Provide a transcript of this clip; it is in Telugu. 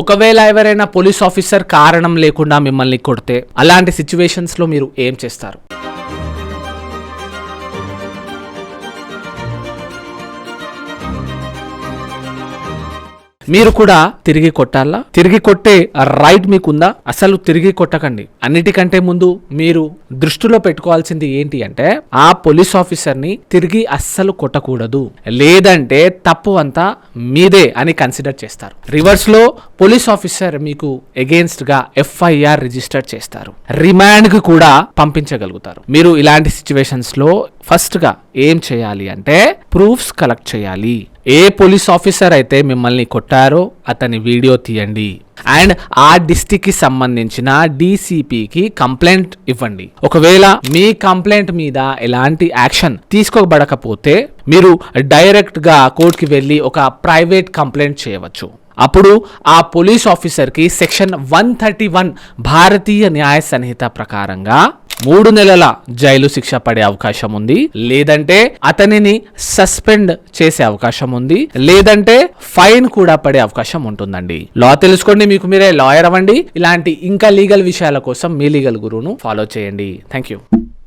ఒకవేళ ఎవరైనా పోలీస్ ఆఫీసర్ కారణం లేకుండా మిమ్మల్ని కొడితే అలాంటి సిచ్యువేషన్స్లో మీరు ఏం చేస్తారు? మీరు కూడా తిరిగి కొట్టాలా? తిరిగి కొట్టే రైట్ మీకుందా? అసలు తిరిగి కొట్టకండి. అన్నిటికంటే ముందు మీరు దృష్టిలో పెట్టుకోవాల్సింది ఏంటి అంటే ఆ పోలీస్ ఆఫీసర్ని తిరిగి అస్సలు కొట్టకూడదు. లేదంటే తప్పు అంతా మీదే అని కన్సిడర్ చేస్తారు. రివర్స్లో పోలీస్ ఆఫీసర్ మీకు అగేన్స్ట్గా ఎఫ్ఐఆర్ రిజిస్టర్ చేస్తారు. రిమాండ్కి కూడా పంపించగలుగుతారు. మీరు ఇలాంటి సిచ్యువేషన్స్లో ఫస్ట్గా ఏం చేయాలి అంటే ప్రూఫ్స్ కలెక్ట్ చేయాలి. ఏ పోలీస్ ఆఫీసర్ అయితే మిమ్మల్ని కొట్టారో అతని వీడియో తీయండి. అండ్ ఆ డిస్టిక్కి సంబంధించిన డీసీపీకి కంప్లైంట్ ఇవ్వండి. ఒకవేళ మీ కంప్లైంట్ మీద ఎలాంటి యాక్షన్ తీసుకోబడకపోతే మీరు డైరెక్ట్గా కోర్టుకి వెళ్ళి ఒక ప్రైవేట్ కంప్లైంట్ చేయవచ్చు. అప్పుడు ఆ పోలీస్ ఆఫీసర్కి section one thirty one Bharatiya Nyaya Sanhita ప్రకారంగా మూడు నెలల జైలు శిక్ష పడే అవకాశం ఉంది. లేదంటే అతనిని సస్పెండ్ చేసే అవకాశం ఉంది. లేదంటే ఫైన్ కూడా పడే అవకాశం ఉంటుందండి. లా తెలుసుకోండి మీకు మీరే లాయర్ అవ్వండి. ఇలాంటి ఇంకా లీగల్ విషయాల కోసం మీ లీగల్ గురువును ఫాలో చేయండి. Thank you